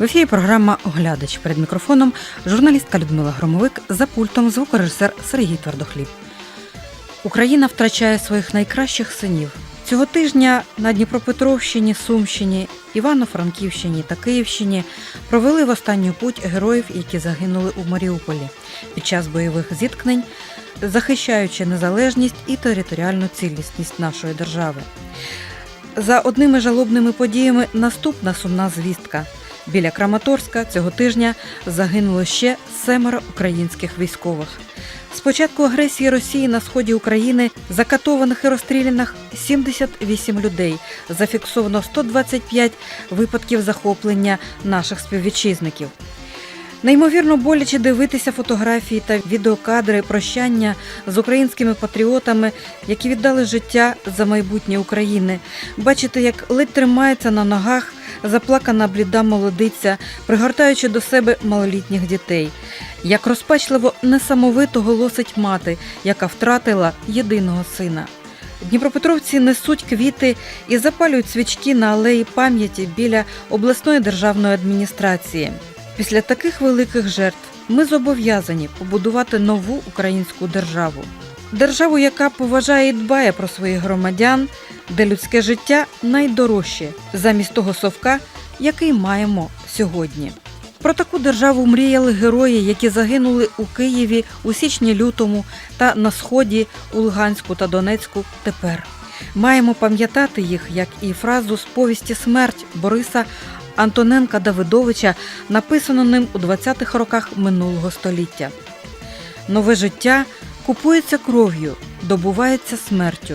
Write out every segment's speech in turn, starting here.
В ефірі програма Оглядач перед мікрофоном журналістка Людмила Громовик за пультом звукорежисер Сергій Твердохліб. Україна втрачає своїх найкращих синів. Цього тижня на Дніпропетровщині, Сумщині, Івано-Франківщині та Київщині провели в останню путь героїв, які загинули у Маріуполі під час бойових зіткнень, захищаючи незалежність і територіальну цілісність нашої держави. За одними жалобними подіями наступна сумна звістка. Біля Краматорська цього тижня загинуло ще семеро українських військових. З початку агресії Росії на сході України закатованих і розстріляних 78 людей. Зафіксовано 125 випадків захоплення наших співвітчизників. Неймовірно боляче дивитися фотографії та відеокадри прощання з українськими патріотами, які віддали життя за майбутнє України. Бачити, як ледь тримається на ногах заплакана бліда молодиця, пригортаючи до себе малолітніх дітей. Як розпачливо несамовито голосить мати, яка втратила єдиного сина. Дніпропетровці несуть квіти і запалюють свічки на алеї пам'яті біля обласної державної адміністрації. Після таких великих жертв ми зобов'язані побудувати нову українську державу. Державу, яка поважає і дбає про своїх громадян, де людське життя найдорожче замість того совка, який маємо сьогодні. Про таку державу мріяли герої, які загинули у Києві у січні-лютому та на сході у Луганську та Донецьку тепер. Маємо пам'ятати їх, як і фразу з повісті Смерть Бориса Антоненка Давидовича, написану ним у 20-х роках минулого століття. Нове життя купується кров'ю, добувається смертю.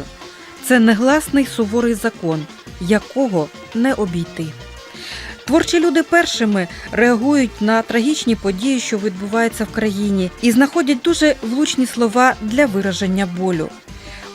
Це негласний суворий закон, якого не обійти. Творчі люди першими реагують на трагічні події, що відбуваються в країні, і знаходять дуже влучні слова для вираження болю.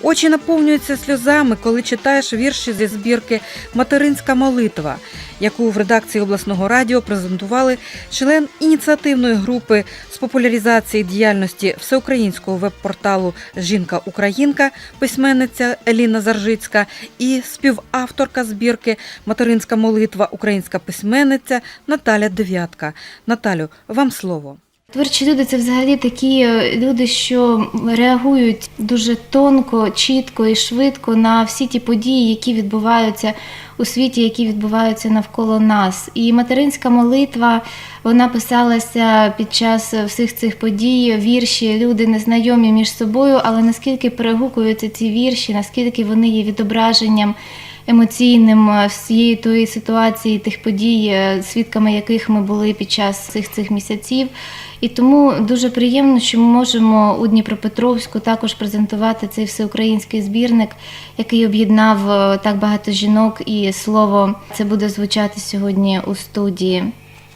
Очі наповнюються сльозами, коли читаєш вірші зі збірки Материнська молитва, яку в редакції обласного радіо презентували член ініціативної групи з популяризації діяльності всеукраїнського веб-порталу Жінка Українка, письменниця Еліна Заржицька і співавторка збірки Материнська молитва, українська письменниця Наталя Дев'ятка. Наталю, вам слово. Творчі люди це взагалі такі е, люди, що реагують дуже тонко, чітко і швидко на всі ті події, які відбуваються у світі, які відбуваються навколо нас. І материнська молитва вона писалася під час всіх цих подій. Вірші люди незнайомі між собою, але наскільки перегукуються ці вірші, наскільки вони є відображенням емоційним е, всієї тої ситуації, тих подій, е, свідками яких ми були під час цих цих місяців. І тому дуже приємно, що ми можемо у Дніпропетровську також презентувати цей всеукраїнський збірник, який об'єднав е, так багато жінок, і слово це буде звучати сьогодні у студії.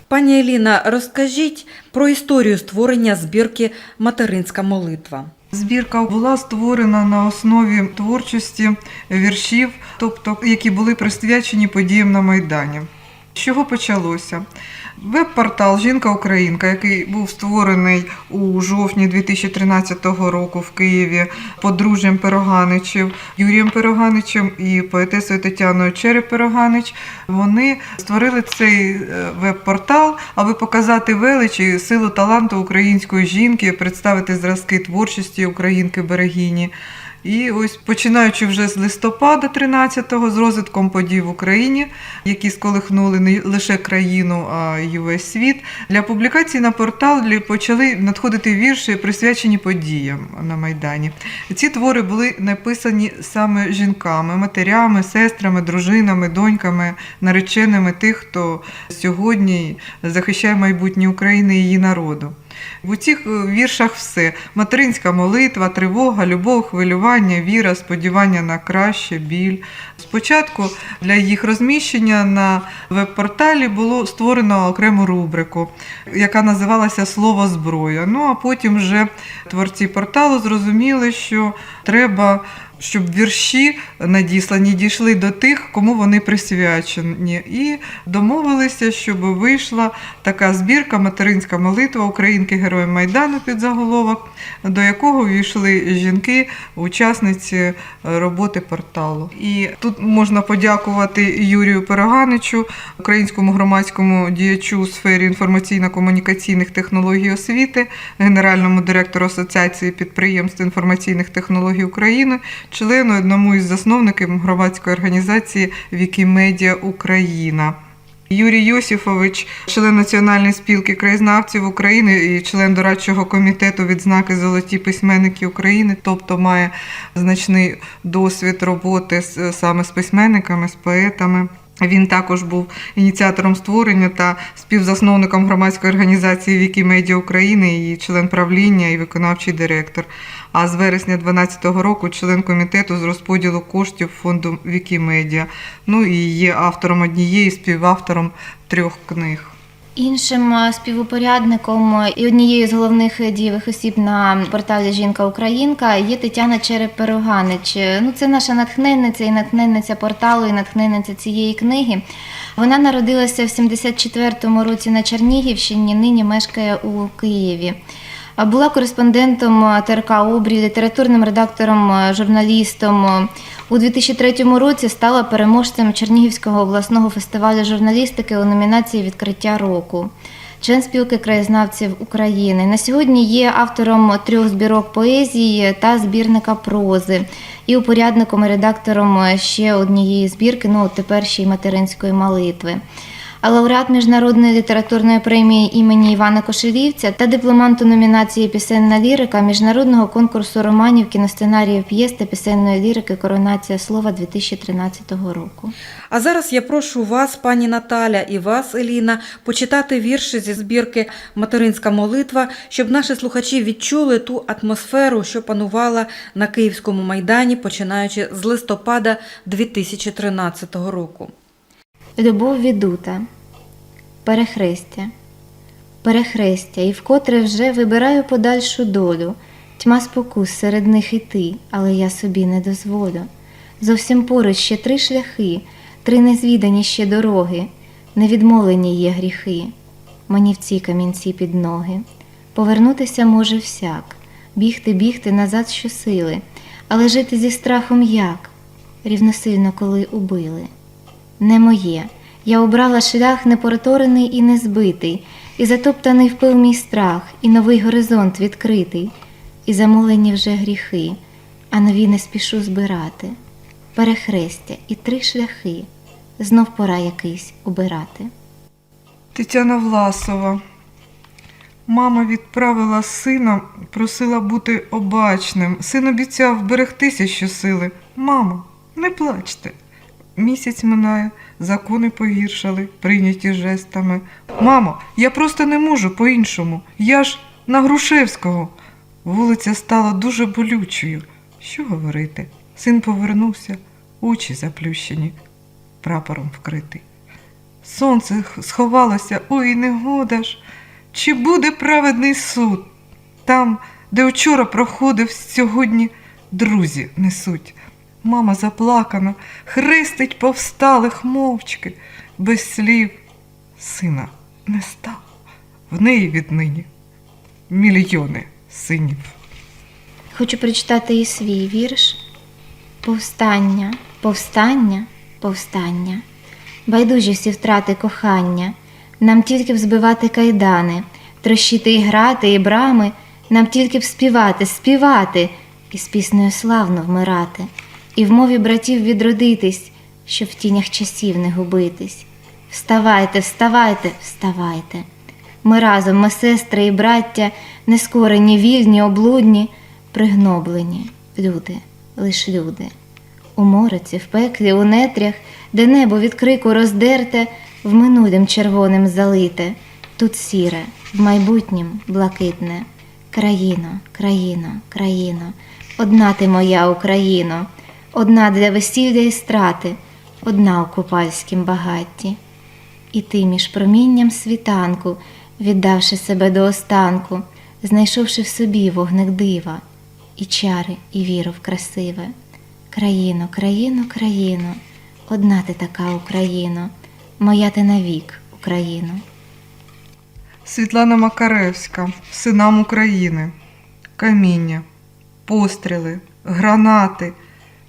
Пані Еліна, розкажіть про історію створення збірки Материнська молитва. Збірка була створена на основі творчості віршів, тобто які були присвячені подіям на Майдані. З чого почалося? Веб-портал Жінка Українка, який був створений у жовтні 2013 року в Києві подружжям Пироганичів, Юрієм Пироганичем і поетесою Тетяною Череп Пироганич. Вони створили цей е, веб-портал, аби показати велич і силу таланту української жінки, представити зразки творчості українки Берегіні. І ось починаючи вже з листопада 13-го, з розвитком подій в Україні, які сколихнули не лише країну, а й увесь світ, для публікації на портал почали надходити вірші, присвячені подіям на Майдані. Ці твори були написані саме жінками, матерями, сестрами, дружинами, доньками, нареченими тих, хто сьогодні захищає майбутнє України і її народу. В цих віршах все: материнська молитва, тривога, любов, хвилювання, віра, сподівання на краще, біль. Спочатку для їх розміщення на веб-порталі було створено окрему рубрику, яка називалася Слово зброя. Ну а потім вже творці порталу зрозуміли, що треба, щоб вірші надіслані дійшли до тих, кому вони присвячені. І домовилися, щоб вийшла така збірка Материнська молитва Українки Героїв Майдану під заголовок, до якого війшли жінки, учасниці роботи порталу. І тут можна подякувати Юрію Переганичу, українському громадському діячу у сфері інформаційно-комунікаційних технологій освіти, генеральному директору Асоціації підприємств інформаційних технологій України, члену одному із засновників громадської організації Вікімедіа Україна. Юрій Йосифович, член Національної спілки краєзнавців України і член дорадчого комітету відзнаки Золоті письменники України, тобто має значний досвід роботи саме з письменниками, з поетами. Він також був ініціатором створення та співзасновником громадської організації Вікімедіа України, її член правління і виконавчий директор. А з вересня 2012 року член комітету з розподілу коштів фонду Вікімедіа. Ну і є автором однієї, співавтором трьох книг. Іншим е, співупорядником і однією з головних дієвих осіб на порталі Жінка Українка є Тетяна Череп-Пероганич. Е, Ну, це наша натхненниця і натхненниця порталу, і натхненниця цієї книги. Вона народилася в 74-му році на Чернігівщині, нині мешкає у Києві. Була кореспондентом е, ТРК Обрій, літературним редактором, е, журналістом. Е, У 2003 році стала переможцем Чернігівського обласного фестивалю журналістики у номінації Відкриття року. Член спілки краєзнавців України. На сьогодні є автором трьох збірок поезії та збірника прози, і упорядником і редактором ще однієї збірки, ну тепер ще й материнської молитви лауреат міжнародної літературної премії імені Івана Кошелівця та дипломант у номінації Пісенна лірика міжнародного конкурсу романів, кіносценаріїв п'єс та пісенної лірики Коронація слова 2013 року. А зараз я прошу вас, пані Наталя, і вас, Еліна, почитати вірші зі збірки Материнська молитва, щоб наші слухачі відчули ту атмосферу, що панувала на Київському майдані, починаючи з листопада 2013 року. Любов відута, перехрестя, перехрестя, і вкотре вже вибираю подальшу долю. Тьма спокус серед них і ти, але я собі не дозволю. Зовсім поруч ще три шляхи, три незвідані ще дороги, невідмолені є гріхи, мені в ці камінці під ноги. Повернутися може всяк, бігти, бігти назад щосили, але жити зі страхом як? Рівносильно, коли убили не моє. Я обрала шлях непорторений і незбитий, і затоптаний впив мій страх, і новий горизонт відкритий, і замолені вже гріхи, а нові не спішу збирати. Перехрестя і три шляхи, знов пора якийсь обирати. Тетяна Власова. Мама відправила сина, просила бути обачним. Син обіцяв берегтися щосили. Мамо, не плачте. Місяць минає, закони погіршали, прийняті жестами. Мамо, я просто не можу по-іншому. Я ж на Грушевського. Вулиця стала дуже болючою. Що говорити? Син повернувся, очі заплющені, прапором вкритий. Сонце сховалося, ой, негода ж. Чи буде праведний суд? Там, де вчора проходив, сьогодні друзі несуть. Мама заплакана, хрестить повсталих мовчки, без слів. Сина не став. В неї віднині мільйони синів. Хочу прочитати і свій вірш. Повстання, повстання, повстання. Байдужі всі втрати кохання. Нам тільки б збивати кайдани, трощити і грати, і брами, нам тільки б співати, співати, і з піснею славно вмирати, і в мові братів відродитись, щоб в тінях часів не губитись. Вставайте, вставайте, вставайте. Ми разом, ми сестри і браття, нескорені, вільні, облудні, пригноблені, люди, лиш люди. У мороці, в пеклі, у нетрях, де небо від крику роздерте, в минулім червоним залите, тут сіре, в майбутнім блакитне. Країно, країно, країно, одна ти моя Україно, одна для весілля і страти, одна у купальськім багатті. І ти між промінням світанку, віддавши себе до останку, знайшовши в собі вогник дива, і чари, і віру в красиве. Країно, країно, країно, одна ти така Україно, моя ти навік, Україно. Світлана Макаревська, синам України, каміння, постріли, гранати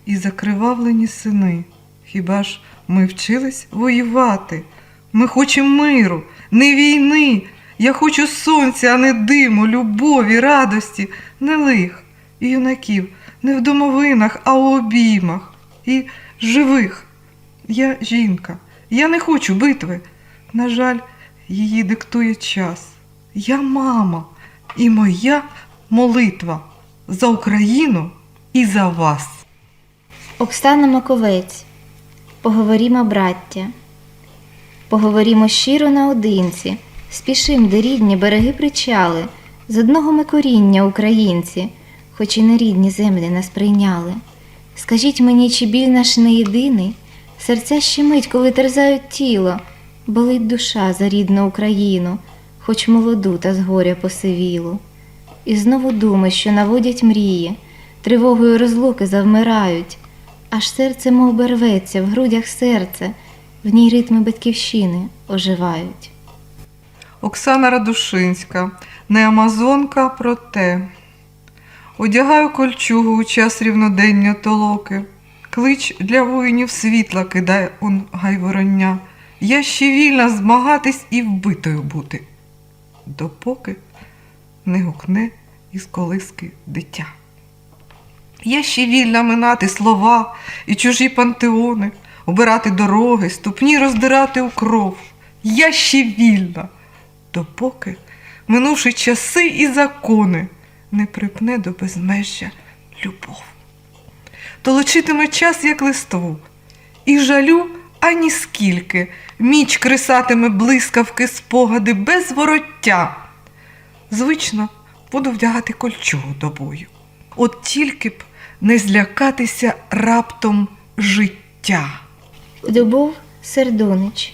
і закривавлені сини. Хіба ж ми вчились воювати? Ми хочемо миру, не війни. Я хочу сонця, а не диму, любові, радості, не лих і юнаків, не в домовинах, а у обіймах і живих. Я жінка, я не хочу битви. На жаль, її диктує час. Я мама, і моя молитва за Україну і за вас. Оксана Маковець, поговорімо, браття, поговорімо щиро наодинці, спішим, де рідні береги причали, з одного ми коріння українці, хоч і не рідні землі нас прийняли. Скажіть мені, чи біль наш не єдиний? Серця щемить, коли терзають тіло, болить душа за рідну Україну, хоч молоду та з горя посивілу. І знову думи, що наводять мрії, тривогою розлуки завмирають, аж серце мов би рветься, в грудях серце, в ній ритми батьківщини оживають. Оксана Радушинська, не амазонка, проте. Одягаю кольчугу у час рівнодення толоки. Клич для воїнів світла кидає он гайвороння. Я ще вільна змагатись і вбитою бути, допоки не гукне із колиски дитя. Я ще вільна минати слова і чужі пантеони, обирати дороги, ступні роздирати у кров. Я ще вільна, допоки, минувши часи і закони, не припне до безмежжя любов. Толочитиме час, як листву, і жалю ані скільки, міч кресатиме блискавки спогади без вороття. Звично буду вдягати кольчугу до бою. От тільки б не злякатися раптом життя. Любов Сердунич.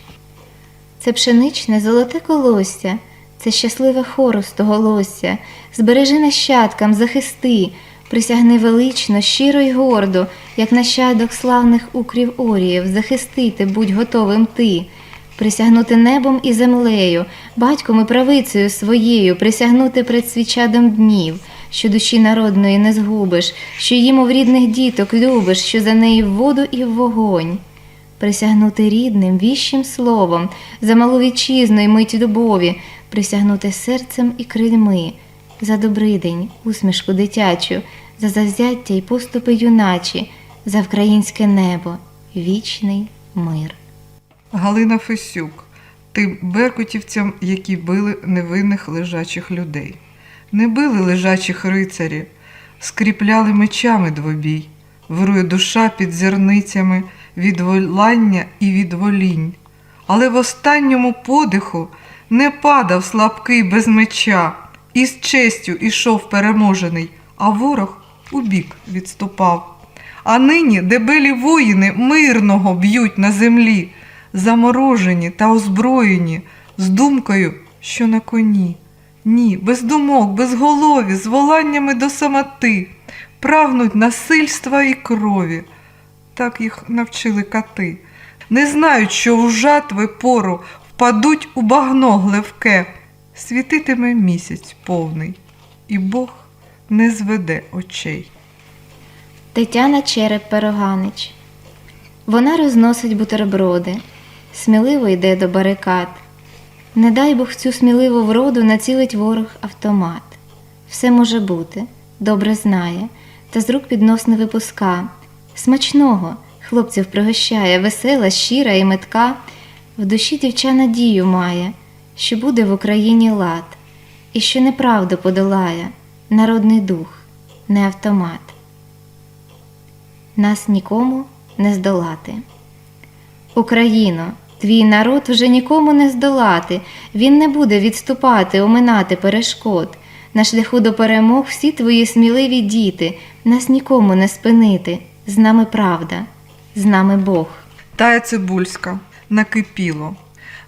Це пшеничне золоте колосся, це щасливе хорусто голосся. Збережи нащадкам, захисти, присягни велично, щиро й гордо, як нащадок славних укрів оріїв, захистити будь готовим ти. Присягнути небом і землею, батьком і правицею своєю, присягнути пред свічадом днів, що душі народної не згубиш, що їм в рідних діток любиш, що за неї в воду і в вогонь присягнути рідним, віщим словом, за малу вітчизну й мить любові, присягнути серцем і крильми, за добрий день, усмішку дитячу, за завзяття й поступи юначі, за українське небо, вічний мир. Галина Фесюк, тим беркутівцям, які били невинних лежачих людей. Не били лежачих рицарів, скріпляли мечами двобій, вирує душа під зерницями від волання і від волінь. Але в останньому подиху не падав слабкий без меча, і з честю ішов переможений, а ворог убік відступав. А нині дебелі воїни мирного б'ють на землі, заморожені та озброєні, з думкою, що на коні. Ні, без думок, без голові, з воланнями до самоти, прагнуть насильства і крові. Так їх навчили кати. Не знають, що в жатви пору впадуть у багно гливке, світитиме місяць повний, і Бог не зведе очей. Тетяна Череп Пероганич. Вона розносить бутерброди, сміливо йде до барикад. Не дай Бог цю сміливу вроду націлить ворог автомат. Все може бути, добре знає, та з рук піднос не випуска. Смачного хлопців пригощає, весела, щира і метка. В душі дівча надію має, що буде в Україні лад, і що неправду подолає народний дух, не автомат нас нікому не здолати. Україно, твій народ вже нікому не здолати, він не буде відступати, оминати перешкод. На шляху до перемог всі твої сміливі діти, нас нікому не спинити. З нами правда, з нами Бог. Тая Цибульська накипіло,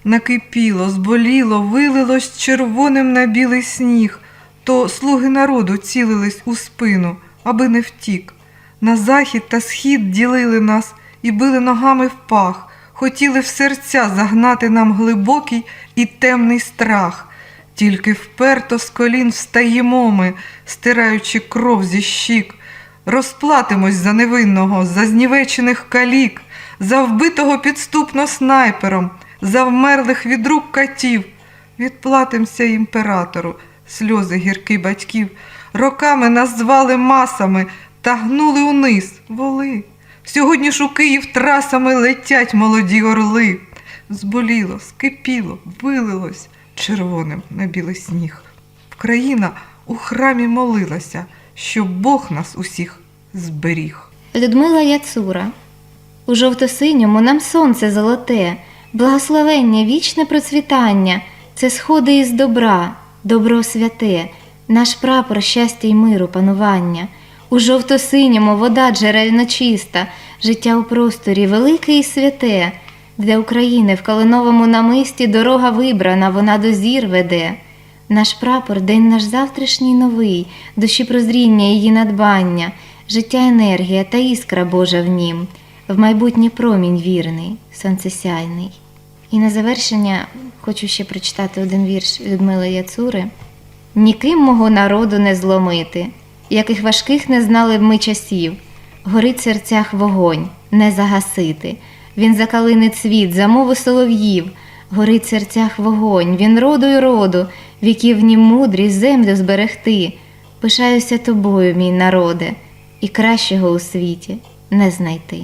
накипіло, зболіло, вилилось червоним на білий сніг, то слуги народу цілились у спину, аби не втік. На захід та схід ділили нас і били ногами в пах, хотіли в серця загнати нам глибокий і темний страх. Тільки вперто з колін встаємо ми, стираючи кров зі щік, розплатимось за невинного, за знівечених калік, за вбитого підступно снайпером, за вмерлих від рук катів. Відплатимся імператору, сльози гірки батьків. Роками нас звали масами та гнули униз воли. Сьогодні ж у Київ трасами летять молоді орли. Зболіло, скипіло, вилилось червоним на білий сніг. Країна у храмі молилася, щоб Бог нас усіх зберіг. Людмила Яцура. У жовто-синьому нам сонце золоте, благословення, вічне процвітання, це сходи із добра, добро святе, наш прапор щастя й миру панування. У жовто-синьому вода джерельно чиста, життя у просторі велике і святе. Для України в калиновому намисті дорога вибрана, вона до зір веде. Наш прапор день наш завтрашній новий, душі прозріння її надбання, життя енергія та іскра Божа в нім, в майбутнє промінь вірний, сонцесяйний. І на завершення хочу ще прочитати один вірш Людмили Яцури. Ніким мого народу не зломити, яких важких не знали б ми часів, горить в серцях вогонь, не загасити. Він закалини цвіт, замову солов'їв, горить в серцях вогонь, він роду й роду, віків мудрі землю зберегти. Пишаюся тобою, мій народе, і кращого у світі не знайти.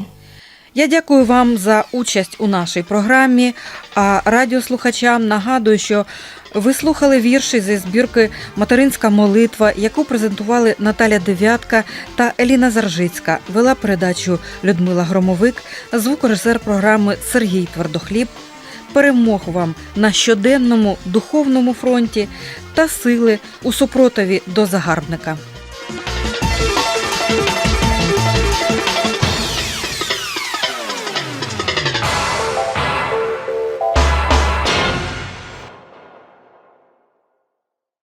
Я дякую вам за участь у нашій програмі. А радіослухачам нагадую, що ви слухали вірші зі збірки Материнська молитва, яку презентували Наталя Дев'ятка та Еліна Заржицька. Вела передачу Людмила Громовик, звукорежисер програми Сергій Твердохліб. Перемог вам на щоденному духовному фронті та сили у супротиві до загарбника.